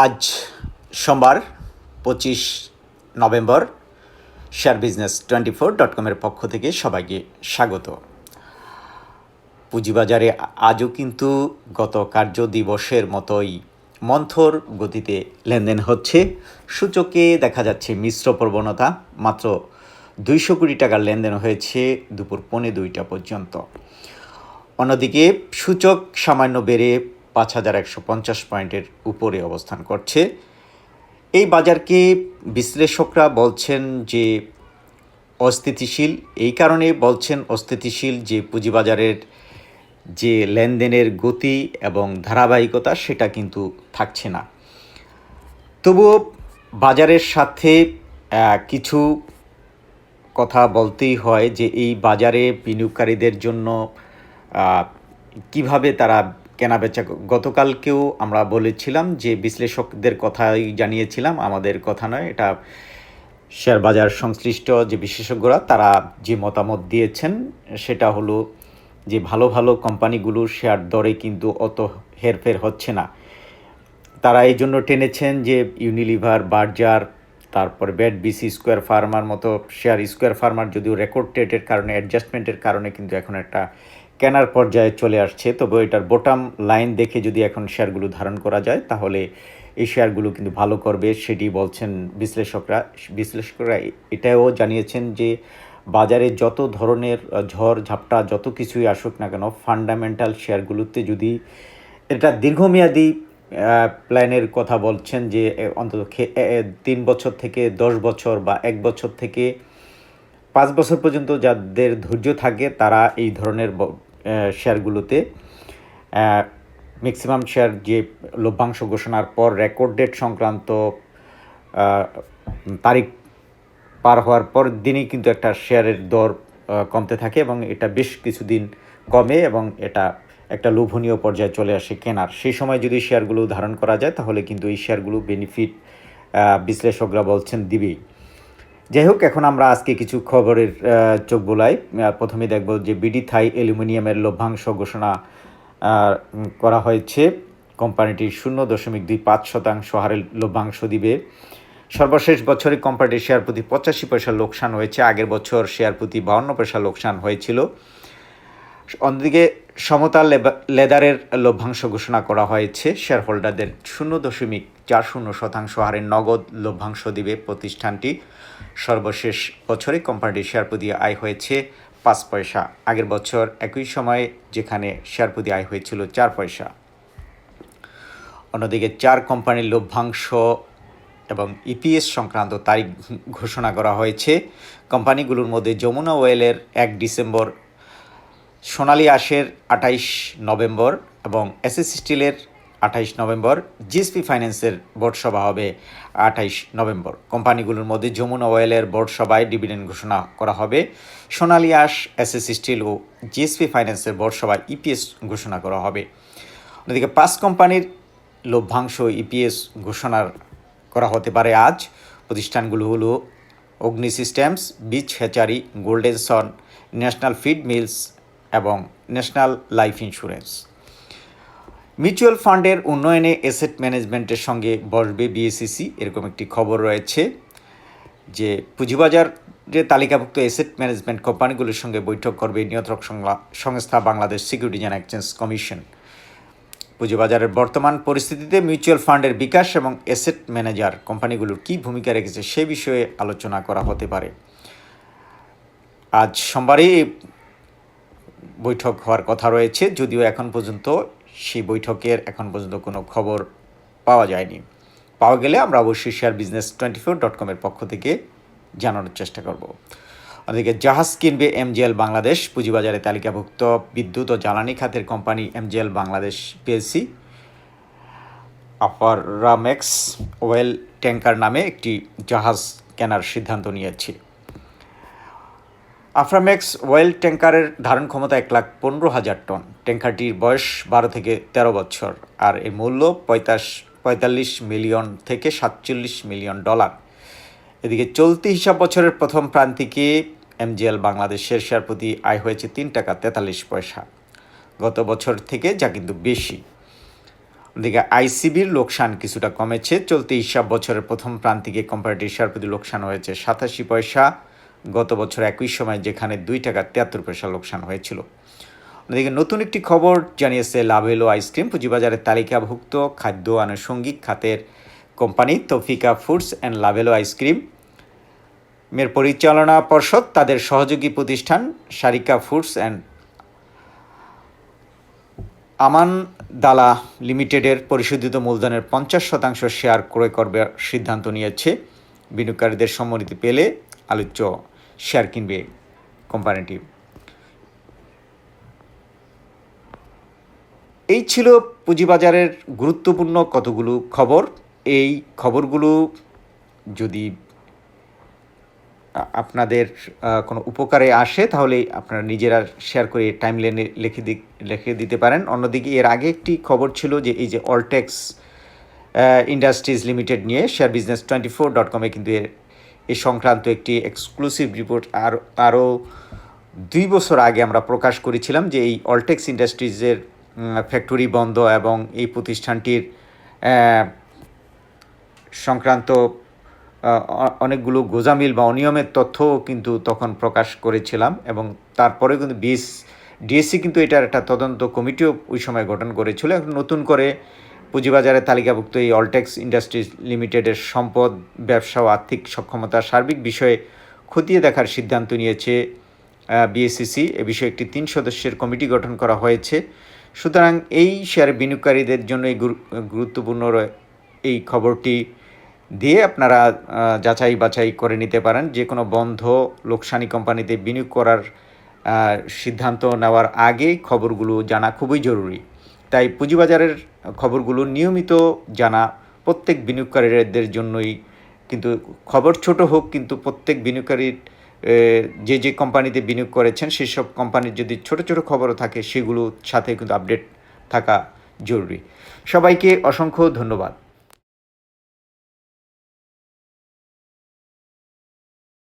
আজ সোমবার, পঁচিশ November, share business twenty four dot কমের পক্ষ থেকে সবাইকে স্বাগত। পুঁজিবাজারে আজও কিন্তু গত কার্য দিবসের মতোই মন্থর গতিতে লেনদেন হচ্ছে। সূচকে দেখা যাচ্ছে মিশ্র প্রবণতা, মাত্র দুইশো কোটি টাকার লেনদেন হয়েছে দুপুর পৌনে দুইটা পর্যন্ত। অন্যদিকে সূচক সামান্য বেড়ে পাঁচ হাজার একশো পঞ্চাশ পয়েন্টের উপরে অবস্থান করছে। এই বাজারকে বিশ্লেষকরা বলছেন যে অস্থিতিশীল, এই কারণে বলছেন অস্থিতিশীল যে পুঁজিবাজারের যে লেনদেনের গতি এবং ধারাবাহিকতা সেটা কিন্তু থাকছে না। তবুও বাজারের সাথে কিছু কথা বলতেই হয় যে এই বাজারে বিনিয়োগকারীদের জন্য কীভাবে তারা কেনাবেচা। গতকালকেও আমরা বলেছিলাম যে বিশ্লেষকদের কথাই জানিয়েছিলাম, আমাদের কথা নয়, এটা শেয়ার বাজার সংশ্লিষ্ট যে বিশেষজ্ঞরা, তারা যে মতামত দিয়েছেন, সেটা হলো যে ভালো ভালো কোম্পানিগুলোর শেয়ার দরে কিন্তু অত হেরফের হচ্ছে না। তারা এই জন্য টেনেছেন যে ইউনিলিভার, বার্জার, তারপর ব্যাড বিসি স্কোয়ার ফার্মার মতো, শেয়ার স্কোয়ার ফার্মার যদিও রেকর্ড রেটের কারণে, অ্যাডজাস্টমেন্টের কারণে কিন্তু এখন একটা কেনার পর্যায়ে চলে আসছে। তবে এটার বোটাম লাইন দেখে যদি এখন শেয়ারগুলো ধারণ করা যায়, তাহলে এই শেয়ারগুলো কিন্তু ভালো করবে, সেটি বলছেন বিশ্লেষকরা। বিশ্লেষকরা এটাও জানিয়েছেন যে, বাজারে যত ধরনের ঝড় ঝাপটা যত কিছুই আসুক না কেন ফান্ডামেন্টাল শেয়ারগুলোতে যদি এটা দীর্ঘমেয়াদী প্ল্যানের কথা বলছেন যে অন্তত তিন বছর থেকে দশ বছর বা এক বছর থেকে পাঁচ বছর পর্যন্ত যাদের ধৈর্য থাকে, তারা এই ধরনের শেয়ারগুলোতে। ম্যাক্সিমাম শেয়ার যে লভ্যাংশ ঘোষণার পর রেকর্ড ডেট সংক্রান্ত তারিখ পার হওয়ার পর দিনই কিন্তু একটা শেয়ারের দর কমতে থাকে এবং এটা বেশ কিছুদিন কমে এবং এটা একটা লোভনীয় পর্যায়ে চলে আসে কেনার। সেই সময় যদি শেয়ারগুলো ধারণ করা যায় তাহলে কিন্তু এই শেয়ারগুলো বেনিফিট বিশ্লেষকরা বলছেন দিবেই। যাই হোক এখন আমরা আজকে কিছু খবরের চোখ বোলাই। প্রথমে দেখব যে বিডি থাই অ্যালুমিনিয়ামের লভ্যাংশ ঘোষণা করা হয়েছে। কোম্পানিটি শূন্য দশমিক দুই পাঁচ শতাংশ হারে লভ্যাংশ দিবে। সর্বশেষ বছরে কোম্পানিটির শেয়ার প্রতি পঁচাশি পয়সা লোকসান হয়েছে। আগের বছর শেয়ার প্রতি বাউন্ন পয়সা লোকসান হয়েছিল। অন্যদিকে সমতা লেদারের লভ্যাংশ ঘোষণা করা হয়েছে। শেয়ার হোল্ডারদের শূন্য দশমিক চার শূন্য শতাংশ হারে নগদ লভ্যাংশ দিবে প্রতিষ্ঠানটি। সর্বশেষ বছরে কোম্পানিটির শেয়ার প্রতি আয় হয়েছে পাঁচ পয়সা। আগের বছর একই সময়ে যেখানে শেয়ার প্রতি আয় হয়েছিল চার পয়সা। অন্যদিকে চার কোম্পানির লভ্যাংশ এবং ইপিএস সংক্রান্ত তারিখ ঘোষণা করা হয়েছে। কোম্পানিগুলোর মধ্যে যমুনা ওয়েলের এক ডিসেম্বর সোনালী আশের আঠাইশ নভেম্বর এবং এসএস স্টিলের আঠাইশ নভেম্বর, জিএসপি ফাইন্যান্সের বোর্ড সভা হবে আঠাইশ নভেম্বর। কোম্পানিগুলোর মধ্যে যমুনা অয়েলের বোর্ড সভায় ডিভিডেন্ড ঘোষণা করা হবে। সোনালী আশ এসএস স্টিল ও জিএসপি ফাইন্যান্সের বোর্ড সভায় ইপিএস ঘোষণা করা হবে। অন্যদিকে পাঁচ কোম্পানির লভ্যাংশ ইপিএস ঘোষণার করা হতে পারে আজ। প্রতিষ্ঠানগুলো হলো Agni systems beach hatchery golden son, national feed mills এবং ন্যাশনাল লাইফ ইন্স্যুরেন্স। মিউচুয়াল ফান্ডের উন্নয়নে এসেট ম্যানেজমেন্টের সঙ্গে বসবে বিএসিসি এরকম একটি খবর রয়েছে যে পুঁজিবাজারে তালিকাভুক্ত এসেট ম্যানেজমেন্ট কোম্পানিগুলির সঙ্গে বৈঠক করবে নিয়ন্ত্রক সংস্থা Bangladesh securities and exchange commission. পুঁজিবাজারের বর্তমান পরিস্থিতিতে মিউচুয়াল ফান্ডের বিকাশ এবং এসেট ম্যানেজার কোম্পানিগুলোর কী ভূমিকা রেখেছে সে বিষয়ে আলোচনা করা হতে পারে। আজ সোমবারই বৈঠক হওয়ার কথা রয়েছে, যদিও এখন পর্যন্ত সেই বৈঠকের এখন পর্যন্ত কোনো খবর পাওয়া যায়নি। পাওয়া গেলে আমরা অবশ্যই share business twenty four dot কমের পক্ষ থেকে জানানোর চেষ্টা করব। অন্যদিকে জাহাজ কিনবে এমজিএল বাংলাদেশ, পুঁজিবাজারে তালিকাভুক্ত বিদ্যুৎ ও জ্বালানি খাতের company MGL Bangladesh PLC Aframax oil tanker নামে একটি জাহাজ কেনার সিদ্ধান্ত নিয়েছে। আফরামেক্স ওয়েল ট্যাঙ্কারের ধারণ ক্ষমতা এক লাখ পনেরো হাজার টন। ট্যাঙ্কারটির বয়স বারো থেকে তেরো বছর, আর এর মূল্য পঁয়তাশ, পঁয়তাল্লিশ মিলিয়ন থেকে সাতচল্লিশ মিলিয়ন ডলার। এদিকে চলতি হিসাব বছরের প্রথম প্রান্তিকে এমজিএল বাংলাদেশের শেয়ার প্রতি আয় হয়েছে তিন টাকা তেতাল্লিশ পয়সা, গত বছর থেকে যা কিন্তু বেশি। ওদিকে আইসিবির লোকসান কিছুটা কমেছে। চলতি হিসাব বছরের প্রথম প্রান্তিকে কোম্পানিটির শেয়ার প্রতি লোকসান হয়েছে সাতাশি পয়সা গত বছর একই সময় যেখানে দুই টাকা তিয়াত্তর পয়সা লোকসান হয়েছিল। অন্যদিকে নতুন একটি খবর জানিয়েছে লাভেলো আইসক্রিম পুঁজিবাজারের তালিকাভুক্ত খাদ্য আনুষঙ্গিক খাতের company Taufika foods and Lovello ice cream মের পরিচালনা পর্ষদ, তাদের সহযোগী প্রতিষ্ঠান সারিকা ফুডস অ্যান্ড আমান দালা লিমিটেডের পরিশোধিত মূলধনের পঞ্চাশ শতাংশ শেয়ার ক্রয় করবার সিদ্ধান্ত নিয়েছে। বিনিয়োগকারীদের সম্মতি পেলে আলোচ্য শেয়ার কিনবে কোম্পানিটি। এই ছিল পুঁজিবাজারের গুরুত্বপূর্ণ কতগুলো খবর। এই খবরগুলো যদি আপনাদের কোনো উপকারে আসে, তাহলে আপনারা নিজেরা শেয়ার করে টাইম লেনে লিখে দি লিখে দিতে পারেন। অন্যদিকে এর আগে একটি খবর ছিল যে, এই যে অলটেক্স ইন্ডাস্ট্রিজ লিমিটেড নিয়ে share business twenty four dot কমে কিন্তু এর এ সংক্রান্ত একটি এক্সক্লুসিভ রিপোর্ট আর আরও দুই বছর আগে আমরা প্রকাশ করেছিলাম যে এই অলটেক্স ইন্ডাস্ট্রিজের ফ্যাক্টরি বন্ধ এবং এই প্রতিষ্ঠানটির সংক্রান্ত অনেকগুলো গোজামিল বা অনিয়মের তথ্যও কিন্তু তখন প্রকাশ করেছিলাম এবং তারপরে কিন্তু বিএস ডিএসসি কিন্তু এটার একটা তদন্ত কমিটিও ওই সময় গঠন করেছিল। এখন নতুন করে পুঁজিবাজারে তালিকাভুক্ত এই অলটেক্স ইন্ডাস্ট্রিজ লিমিটেডের সম্পদ, ব্যবসা ও আর্থিক সক্ষমতা সার্বিক বিষয়ে খতিয়ে দেখার সিদ্ধান্ত নিয়েছে বিএসসিসি এ বিষয়ে একটি তিন সদস্যের কমিটি গঠন করা হয়েছে। সুতরাং এই শেয়ার বিনিয়োগকারীদের জন্য এই গুরু- গুরুত্বপূর্ণ এই খবরটি দিয়ে আপনারা যাচাই বাছাই করে নিতে পারেন। যে কোনো বন্ধ, লোকসানি কোম্পানিতে বিনিয়োগ করার সিদ্ধান্ত নেওয়ার আগে খবরগুলো জানা খুবই জরুরি। তাই পুঁজিবাজারের খবরগুলো নিয়মিত জানা প্রত্যেক বিনিয়োগকারীদের জন্যই। কিন্তু খবর ছোট হোক, কিন্তু প্রত্যেক বিনিয়োগকারীর যে যে কোম্পানিতে বিনিয়োগ করেছেন, সেসব কোম্পানির যদি ছোট ছোট খবরও থাকে, সেগুলোর সাথে কিন্তু আপডেট থাকা জরুরি। সবাইকে অসংখ্য ধন্যবাদ।